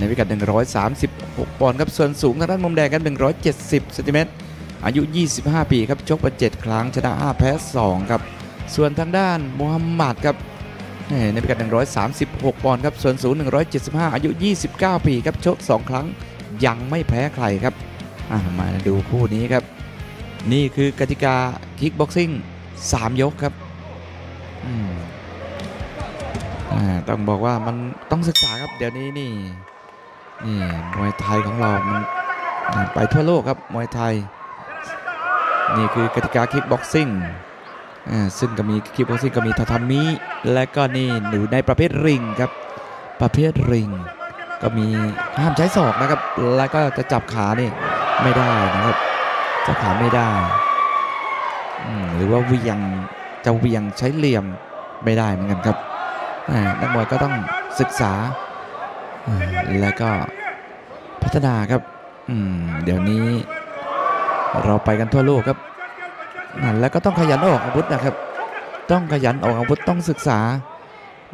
ในพิกัด 136 ปอนด์ครับ ส่วนสูงทางด้านมุมแดงกัน170เซนติเมตร อายุ 25 ปีครับ ชกมา7ครั้ง ชนะ 5 แพ้ 2 ครับ ส่วนทางด้านมูฮัมหมัดครับในพิกัด 136 ปอนด์ครับ ส่วนสูง 175 อายุ 29 ปีครับ ชก 2 ครั้ง ยังไม่แพ้ใครครับ มาดูคู่นี้ครับ นี่คือกติกาคิกบ็อกซิ่ง 3 ยกครับต้องบอกว่ามันต้องศึกษาครับเดี๋ยวนี้นี่ นี่มวยไทยของเรามันไปทั่วโลกครับมวยไทย นี่คือกติกาคิกบ็อกซิ่งซึ่งก็มีคิกบ็อกซิ่งก็มีทาทามิและก็นี่หนูในประเภทริงครับ ประเภทริง ก็มีห้ามใช้ศอกนะครับ แล้วก็จะจับขานี่ไม่ได้นะครับจับขาไม่ได้ หรือว่าเวียงจะเวียงใช้เหลี่ยมไม่ได้เหมือนกันครับนักมวยก็ต้องศึกษา แล้วก็พัฒนาครับอืมเดี๋ยวนี้เราไปกันทั่วโลกครับอ่าแล้วก็ต้องขยันออกอาวุธนะครับ ต้องขยันออกอาวุธต้องศึกษา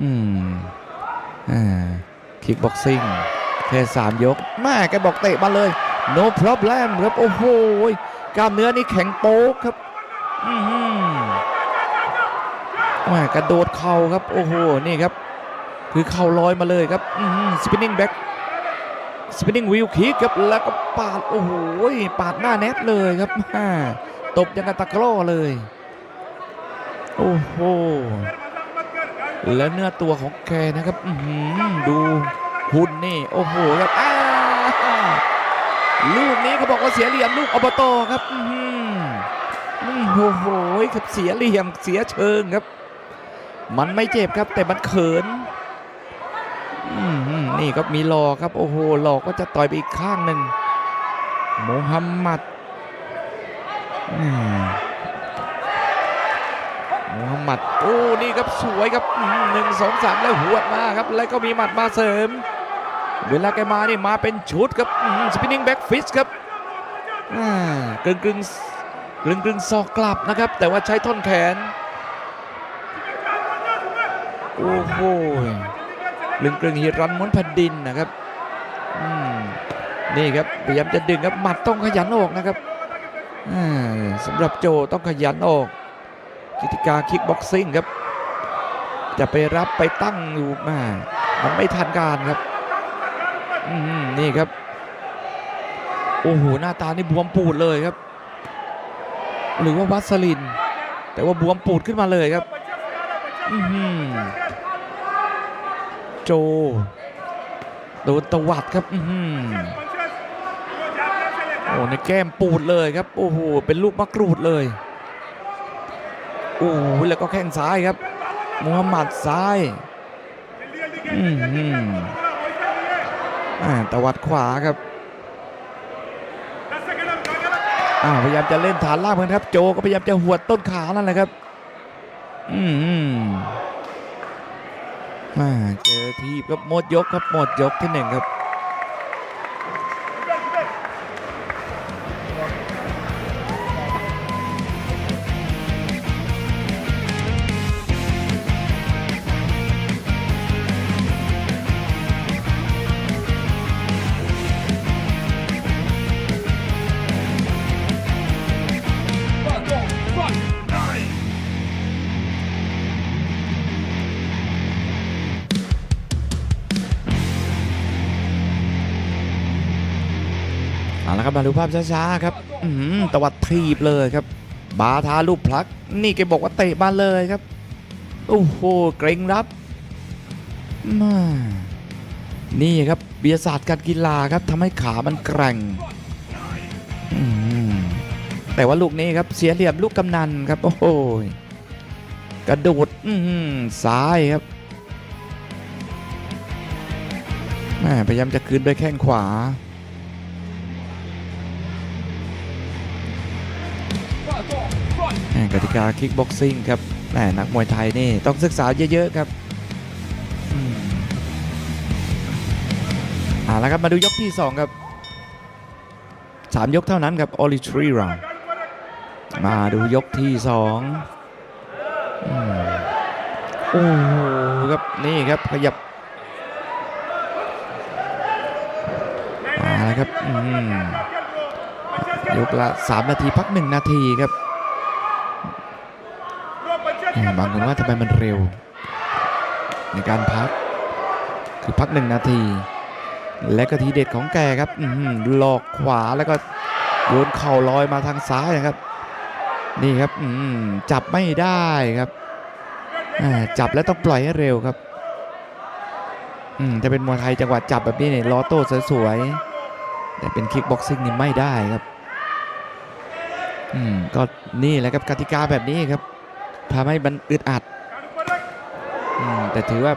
อืมอ่าคิกบ็อกซิ่งแค่สามยกแม่แกบอกเตะมาเลย no problem ครับโอ้โหกล้ามเนื้อนี่แข็งโป๊กครับอือหือแม่กระโดดเข่าครับ โอ้โห นี่ครับ คือเข่าลอยมาเลยครับอือหือ spinning back spinning wheel kick ครับแล้วก็ปาดโอ้โหปาดหน้าแนทเลยครับตบยังกับตะกร้อเลย โอ้โหแล้วเนื้อตัวของแกนะครับดูหุ่นนี่โอ้โหครับลูกนี้เขาบอกว่าเสียเหลี่ยมลูกอบตครับโอ้โหครับเสียเหลี่ยมเสียเชิงครับ มันไม่เจ็บครับแต่มันเขิน นี่ครับมีหลอกครับ โอ้โหหลอกก็จะต่อยไปอีกข้างหนึ่งโมฮัมหมัดโมฮัมหมัดโอ้นี่ครับสวยครับหนึ่งสองสามแล้วหวมาครับ แล้วก็มีหมัดมาเสริม เวลาแกมานี่มาเป็นชุดครับสปินนิ่งแบ็กฟิสครับอ่ากึ่งกึ่งกึ่งกึ่งซอกกลับนะครับ แต่ว่าใช้ท่อนแขน โอ้โห ลึงกลึงฮีรันม้วนแผ่นดินนะครับนี่ครับพยายามจะดึงครับหมัดต้องขยันออกนะครับสำหรับโจต้องขยันออกกิติกาคิกบ็อกซิ่งครับ จะไปรับไปตั้งอยู่มามันไม่ทันการครับนี่ครับ โอ้โหหน้าตานี่บวมปูดเลยครับ หรือว่าวัสลิน แต่ว่าบวมปูดขึ้นมาเลยครับอือหือ โจ โดนตวัดครับอืโอ้ในแก้มปูดเลยครับ โอ้โห เป็นลูกมะกรูดเลย โอ้โหแล้วก็แข้งซ้ายครับมูฮัมหมัดซ้ายอือหืออ่าตวัดขวาครับอ้าวพยายามจะเล่นฐานล่างเหมือนครับ โจก็พยายามจะหวดต้นขานั่นแหละครับ อืมอืมอ่าเจ อทีบครับหมดยกครับหมดยกที่หนึ่งครับ มาดูภาพช้าๆครับอื้อหือตวัดทีบเลยครับ บาทาลูกพลัก นี่แกบอกว่าเตะมาเลยครับ โอ้โห เกรงรับมานี่ครับเบียศาสตร์การกีฬาครับทำให้ขามันแกร่งแต่ว่าลูกนี้ครับเสียเหลี่ยมลูกกำนันครับ โอ้โหกระโดดซ้ายครับแม่พยายามจะคืนด้วยแข้งขวา กติกาคิกบ็อกซิ่งครับแหมนักมวยไทยนี่ต้องศึกษาเยอะๆครับอืมเอ่าแล้วครับมาดูยกที่ 2 ครับ 3 ยกเท่านั้นครับ only three round มาดูยกที่2อโอ้โหครับนี่ครับขยับครับยกละสามนาทีพักหนึ่งนาทีครับ บางคนว่าทำไมมันเร็ว ในการพัก คือพักหนึ่งนาที และก็ทีเด็ดของแกครับหลอกขวาแล้วก็โยนเข่าลอยมาทางซ้ายนะครับ นี่ครับจับไม่ได้ครับจับแล้วต้องปล่อยให้เร็วครับจะเป็นมวยไทยจังหวะจับแบบนี้เนี่ยล้อโต้สวยๆแต่เป็นคิกบ็อกซิ่งนี่ไม่ได้ครับ อืมก็นี่แหละครับกติกาแบบนี้ครับ ทำให้มันอึดอัดแต่ถือว่า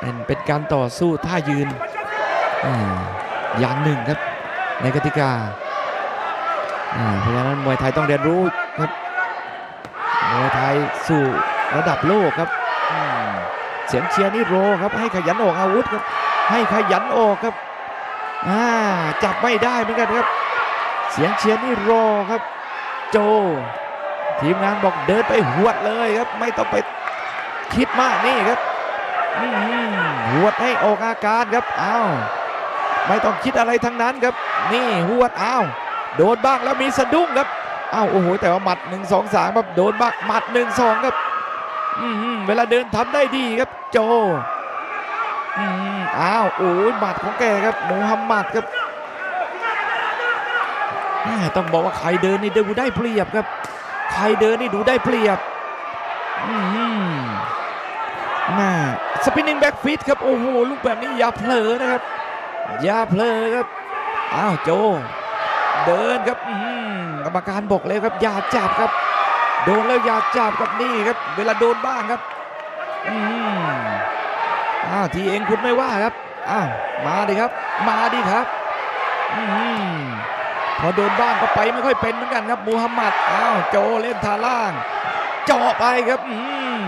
เป็นเป็นการต่อสู้ท่ายืนอย่างหนึ่งครับในกติกาเพราะฉะนั้นมวยไทยต้องเรียนรู้ครับมวยไทยสู่ระดับโลกครับเสียงเชียร์นี่โรครับให้ขยันออกอาวุธครับ ให้ขยันออกครับจับไม่ได้เหมือนกันครับ เสียงเชียร์นี่โรครับ โจ ทีมงานบอกเดินไปหวดเลยครับ ไม่ต้องไปคิดมากนี่ครับหวดให้ออกอาการครับอ้าวไม่ต้องคิดอะไรทั้งนั้นครับ นี่หวดอ้าวโดนบ้างแล้วมีสะดุ้งครับอ้าวโอ้โหแต่ว่าหมัด1 2 3ครับโดนบ้างหมัด 1 2 ครับอืมเวลาเดินทำได้ดีครับโจอืมอ้าวโอ้ยหมัดของแกครับมูฮัมหมัดครับต้องบอกว่าใครเดินนี่ดูได้เปรียบครับ ใครเดินนี่ดูได้เปรียบอืมน่าสปินนิ่งแบ็กฟิตครับ โอ้โห ลูกแบบนี้อย่าเผลอนะครับ อย่าเพลอครับ อ้าวโจ เดินครับอื้อหือกรรมการบอกเลยครับ อย่าจับครับ โดนแล้วอย่าจับครับนี่ครับ เวลาโดนบ้างครับอืมอ้าวทีเองคุณไม่ว่าครับ อ้าวมาดิครับ มาดิครับ อืม พอโดนบ้างก็ไปไม่ค่อยเป็นเหมือนกันครับมูฮัมหมัดอ้าวโจเล่นทาล่างเจาะไปครับอืม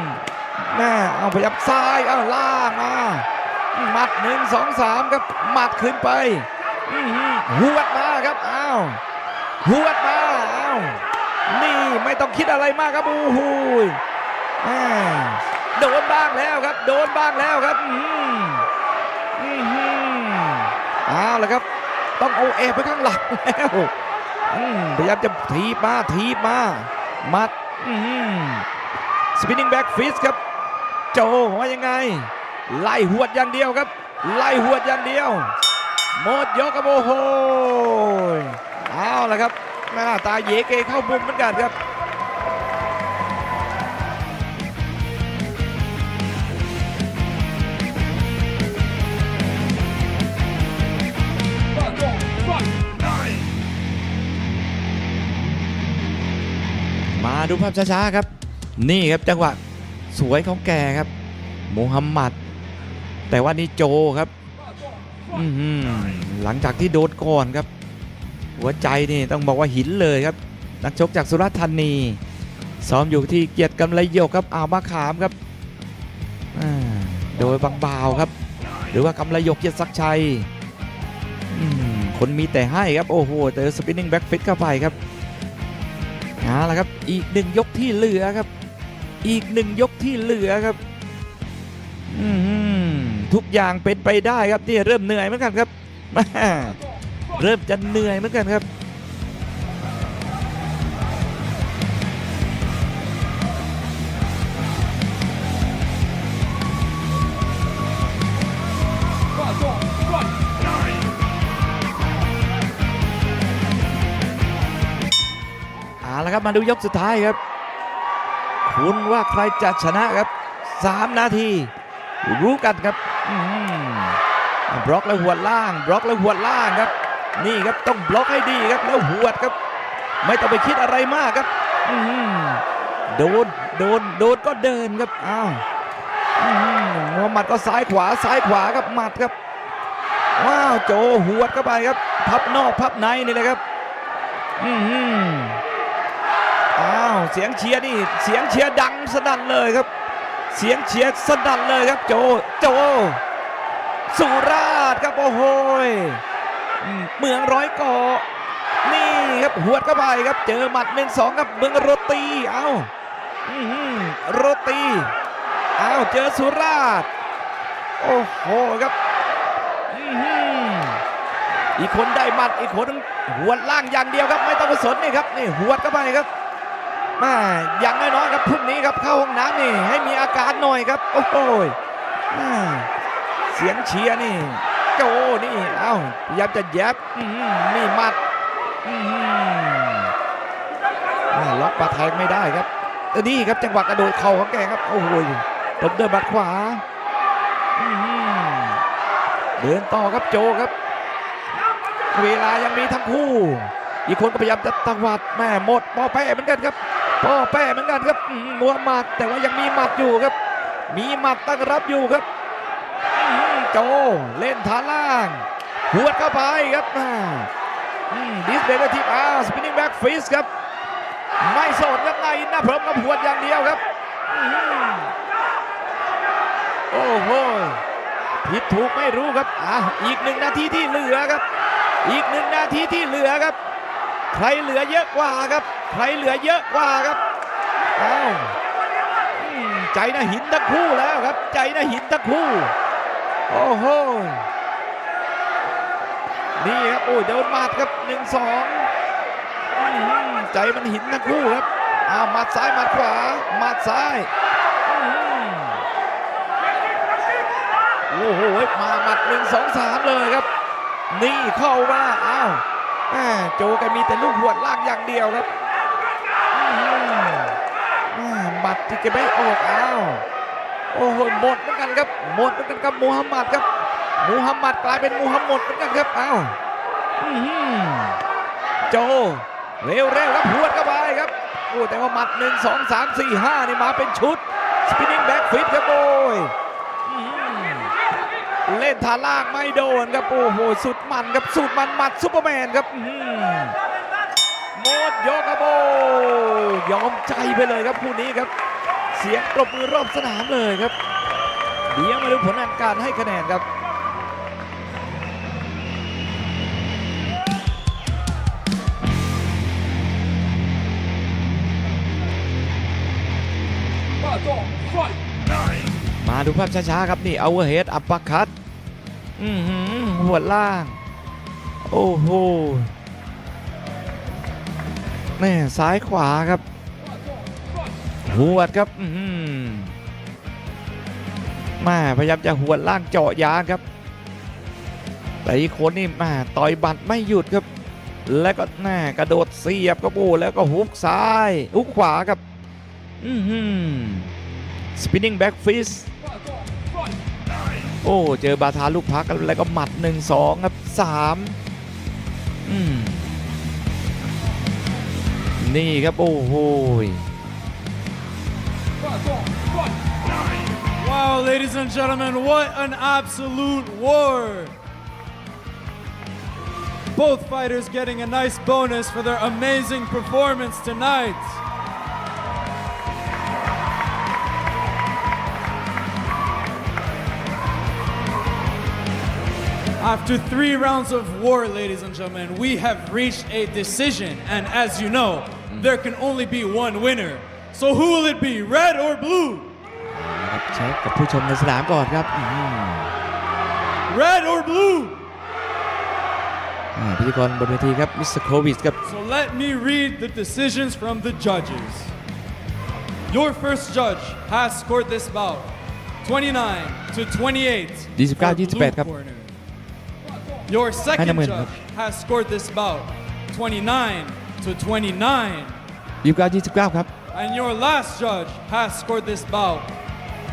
แม่เอาพยับซ้ายเอาล่างมาหมัดหนึ่งสองสามครับหมัดขึ้นไปอืหือหวดมาครับอ้าวหวดมาอ้าวนี่ไม่ต้องคิดอะไรมากครับโอ้โหยแมโดนบ้างแล้วครับ โดนบ้างแล้วครับอื้อหืออื้อหือเละครับ ต้องเอาเอฟไปข้างหลังแล้วพยายามจะทีบมาทีบมามัดสปินนิ่งแบ็กฟิสครับโจว่ายังไง ไล่หวดอย่างเดียวครับ ไล่หวดอย่างเดียวหมดยกครับโอ้โหเอาละครับหน้าตาเยเกเข้ามุมเหมือนกันครับ ดูภาพช้าๆครับ นี่ครับจังหวะสวยของแกครับมูฮัมหมัด แต่ว่านี่โจครับหลังจากที่โดนก่อนครับ หัวใจนี่ต้องบอกว่าหินเลยครับ นักชกจากสุราษฎร์ธานีซ้อมอยู่ที่เกียรติกำไรโยกครับอ่าวมะขามครับโดยบางบาวครับ หรือว่ากำไรโยกเกียรติศักชัยคนมีแต่ให้ครับ โอ้โหเจอสปินนิ่งแบ็กฟิตเข้าไปครับ เอาละครับอีกหนึ่งยกที่เหลือครับ อีกหนึ่งยกที่เหลือครับอืมทุกอย่างเป็นไปได้ครับนี่เริ่มเหนื่อยเหมือนกันครับม่เริ่มจะเหนื่อยเหมือนกันครับ มาดูยกสุดท้ายครับ คุณว่าใครจะชนะครับ3นาที รู้กันครับบล็อกแล้วหัวล่าง บล็อกแล้วหัวล่างครับ นี่ครับต้องบล็อกให้ดีครับแล้วหัวครับ ไม่ต้องไปคิดอะไรมากครับโดนโดนโดนก็เดินครับอ้าวหัวหมัดก็ซ้ายขวาซ้ายขวาครับหมัดครับว้าวโจหัวเข้าไปครับ พับนอกพับในนี่เลยครับ อือหืออ้าว เสียงเชียร์นี่เสียงเชียร์ดังสนั่นเลยครับ เสียงเชียร์สนั่นเลยครับ โจโจ สุราษฎร์ครับโอ้โหเมืองร้อยเกาะนี่ครับหวดเข้าไปครับ เจอหมัดหนึ่งสองกับเมืองโรตีเอ้าอื้อหือโรตีเอ้าเจอสุราษฎร์โอ้โหครับอีกคนได้หมัดอีกคนหัวดล่างอย่างเดียวครับ ไม่ต้องไปสนนี่ครับนี่หัวดเข้าไปครับ มาอย่างน้อยๆครับพรุ่งนี้ครับเข้าห้องน้ำนี่ให้มีอาการหน่อยครับ โอ้โหแม่เสียงเชียร์นี่โจนี่เอ้าพยายามจะแยบนี่มัดมล็อกปลาแทงไม่ได้ครับออนี่ครับจังหวะกระโดดเข่าของแกครับโอ้โหตบด้วยบัดขวาเดินต่อครับโจครับ เวลายังมีทั้งคู่ อีกคนก็พยายามจะตวัดแม่หมดปอแป้เหมือนกันครับ ปอแป้เหมือนกันครับหัวหมัดแต่ว่ายังมีหมัดอยู่ครับ มีหมัดตั้งรับอยู่ครับโจเล่นฐานล่างหวดเข้าไปครับดิสเบลทีฟอาสปินนิ่งแบ็กฟิสครับ ไม่โสดครับนายอินหน้าพร้อมกับหวดอย่างเดียวครับโอ้โหผิดถูกไม่รู้ครับอะอีกหนึ่งนาทีที่เหลือครับ อีกหนึ่งนาทีที่เหลือครับ ใครเหลือเยอะกว่าครับ ใครเหลือเยอะกว่าครับอ้าวใจนะหินทั้งคู่แล้วครับ ใจนะหินทั้งคู่ โอ้โห นี่ครับ โอ้ยโดนมัดครับหนึ่งสองใจมันหินทั้งคู่ครับอ้าวมัดซ้ายมัดขวามัดซ้ายโอ้โห มาหมัดหนึ่งสองสามเลยครับ นี่เข้ามาอ้าวโจแกมีแต่ลูกหวดล่างอย่างเดียวครับ มัดที่แกไม่ออกอ้าวโอ้โหหมดเหมือนกันครับหมดเหมือนกันครับมูฮัมหมัดครับมูฮัมหมัดกลายเป็นมูฮัมหมดเหมือนกันครับอ้าวโจเร็วเร็วๆครับหวดเข้าไปครับโอ้แต่ว่าหมัดหนึ่งสองสามสี่ห้านี่มาเป็นชุดสปินนิ่งแบ็กฟิตครับโอ้ยเล่นทาล่างไม่โดนครับโอ้โหสุดมันครับสุดมันหมัดซุปเปอร์แมนครับ อื้อหือหมดยกครับโอ้ยอมใจไปเลยครับคู่นี้ครับ เสียงปรบมือรอบสนามเลยครับ เดี๋ยวมาดูผลการให้คะแนนครับมาดูภาพช้าๆครับนี่เอาเฮดอัปปคัตอือหือหัวล่าง โอ้โห แม่ซ้ายขวาครับหัวดครับแม่พยายามจะหัวดล่างเจาะยางครับ แต่อีกคนนี่แม่ต่อยบัตรไม่หยุดครับ แล้วก็แน่กระโดดเสียบครับโอ้แล้วก็ฮุกซ้ายฮุกขวาครับอือหือ spinning back fist โอ้ เจอบาทาลูกพักแล้วก็หมัด 1 2 ครับ 3 อืม นี่ครับ โอ้โห Wow, ladies and gentlemen, what an absolute war! Both fighters getting a nice bonus for their amazing performance tonight. After three rounds of war, ladies and gentlemen, we have reached a decision. And as you know, there can only be one winner. So who will it be, red or blue? ครับเช็คกับผู้ชมในสนามก่อนครับอืม Red or blue? อ่าพิธีกรบนเวทีครับ มิสเตอร์โควิดครับ So let me read the decisions from the judges. Your first judge has scored this bout 29 to 28. Disipka for blue 28ครับ corner. Your ให้ second น้ำเงินครับ judge has scored this bout 29 to 29. ยี่สิบเก้ายี่สิบเก้าครับ And your last judge has scored this bout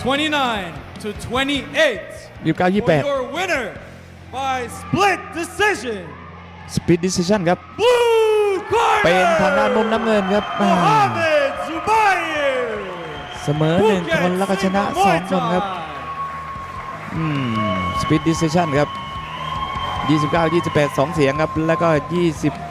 29 to 28. ยี่สิบเก้ายี่สิบแป For ด your winner by split decision, สปีดดิส i ชันครับ blue corner. เป็นทางด้านมุมน้ำเงินครับอ่า Mohammed Zubair เสมอหนึ่งคนแล้วก็ชนะสองคนครับอืมสปีดดิส i ชันครับ 29 28 2 เสียงครับ แล้วก็ 20